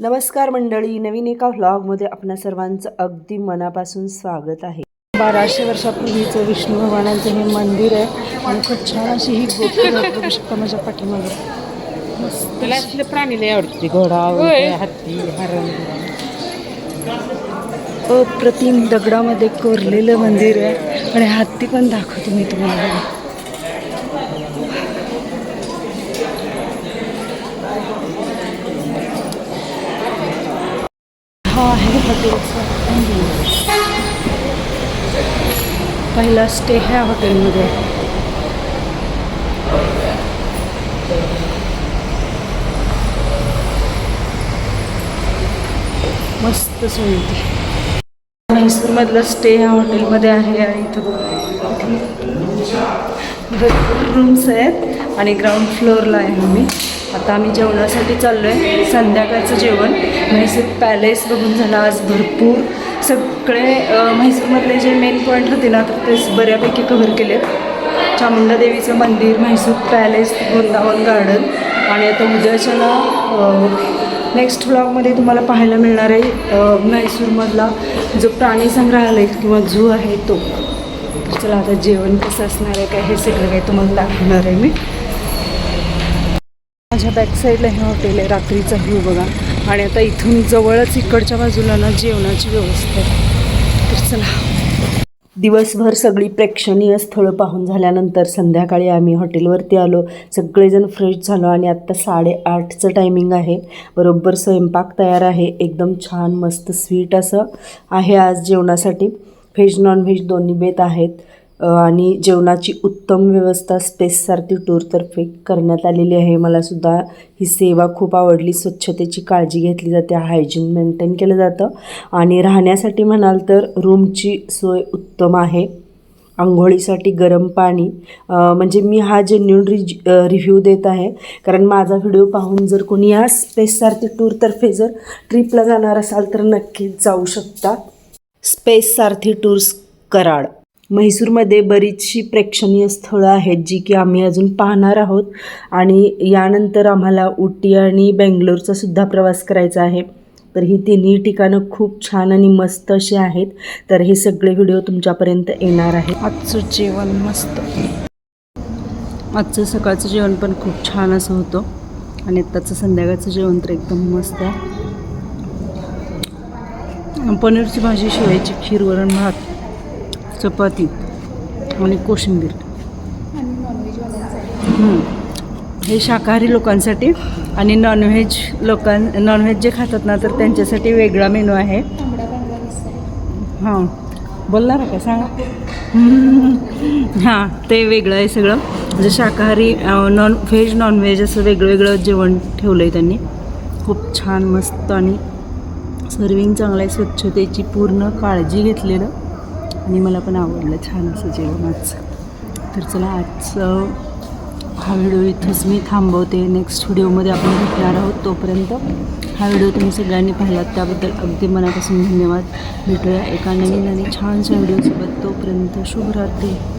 नमस्कार मंडळी नवीन एका व्लॉगमध्ये आपणा सर्वांचं अगदी मनापासून स्वागत आहे. बाराशे वर्षापूर्वीचं विष्णू भगवानांचं हे मंदिर आहे आणि खूप छान अशी ही गोष्ट बघू शकता माझ्या पाठीमागे. त्याला असले प्राणी लय आवडते. घोडा हत्ती हरण. अप्रतिम दगडामध्ये कोरलेलं मंदिर आहे आणि हत्ती पण दाखवते मी तुम्हाला बघा. हा आहे हॉटेलचा. पहिला स्टे ह्या हॉटेलमध्ये. मस्त सोय होती म्हैसूरमधलं स्टे ह्या हॉटेलमध्ये आहे आणि इथं भरपूर रूम्स आहेत आणि ग्राउंड फ्लोअरला आहे आम्ही. आता आम्ही जेवणासाठी चाललो आहे संध्याकाळचं जेवण. म्हैसूर पॅलेस बघून झालं आज भरपूर. सगळे म्हैसूरमधले जे मेन पॉईंट होते ना तर ते बऱ्यापैकी कव्हर केलेत. चामुंडा देवीचं मंदिर म्हैसूर पॅलेस वृंदावन गार्डन आणि आता उद्याच्या ना नेक्स्ट ब्लॉगमध्ये तुम्हाला पाहायला मिळणार आहे म्हैसूरमधला जो प्राणी संग्रहालय किंवा झू आहे तो. चला आता जेवण कसं असणार आहे काय हे सगळं काही तुम्हाला दाखवणार आहे मी. माझ्या बॅक साईडला हे हॉटेल आहे रात्रीचा व्ह्यू बघा. आणि आता इथून जवळच इकडच्या बाजूला ना जेवणाची व्यवस्था आहे. तर चला. दिवसभर सगळी प्रेक्षणीय स्थळं पाहून झाल्यानंतर संध्याकाळी आम्ही हॉटेलवरती आलो. सगळेजण फ्रेश झालो आणि आत्ता साडेआठचं टायमिंग आहे. बरोबर स्वयंपाक तयार आहे. एकदम छान मस्त स्वीट असं आहे आज जेवणासाठी. व्हेज नॉनव्हेज दोन्ही बेत आहेत. आणि जेवणाची उत्तम व्यवस्था स्पेससारखी टूरतर्फे करण्यात आलेली आहे. मला सुद्धा ही सेवा खूप आवडली. स्वच्छतेची काळजी घेतली जाते. हायजीन मेंटेन केलं जातं. आणि राहण्यासाठी म्हणाल तर रूमची सोय उत्तम आहे. आंघोळीसाठी गरम पाणी. म्हणजे मी हा जेन्युन रिज रिव्ह्यू देत आहे. कारण माझा व्हिडिओ पाहून जर कोणी या स्पेससारखी टूरतर्फे जर ट्रिपला जाणार असाल तर नक्कीच जाऊ शकता. Space Sarathi tours Karad. म्हैसूरमध्ये बरीचशी प्रेक्षणीय स्थळं आहेत जी की आम्ही अजून पाहणार आहोत आणि यानंतर आम्हाला उटी आणि बेंगलोरचा सुद्धा प्रवास करायचा आहे. तर ही तिन्ही ठिकाणं खूप छान आणि मस्त अशी आहेत. तर हे सगळे व्हिडिओ तुमच्यापर्यंत येणार आहे आजचं जेवण मस्त. आजचं सकाळचं जेवण पण खूप छान असं होतं. आणि आत्ताचं संध्याकाळचं जेवण तर एकदम मस्त आहे. पनीरची भाजी शिवायची खीर वरण भात चपाती आणि कोशिंबीर. हे शाकाहारी लोकांसाठी आणि नॉनव्हेज लोकां नॉनव्हेज जे खातात ना तर त्यांच्यासाठी वेगळा मेनू आहे. हां. बोलणार का? सांगा. हां ते वेगळं आहे सगळं. म्हणजे शाकाहारी नॉन व्हेज नॉनव्हेज असं वेगळं वेगळं जेवण ठेवलं आहे त्यांनी. खूप छान मस्त आणि सर्विंग चांगलं आहे स्वच्छतेची पूर्ण काळजी घेतलेलं. आणि मला पण आवडलं छान असं जेवण तर चला आजचं हा व्हिडिओ इथंच मी थांबवते. नेक्स्ट व्हिडिओमध्ये आपण भेटणार आहोत तोपर्यंत. हा व्हिडिओ तुम्ही सगळ्यांनी पाहिलात त्याबद्दल अगदी मनापासून धन्यवाद. भेटूया एका नवीन आणि छानशा व्हिडिओसोबत. तोपर्यंत शुभरात्री.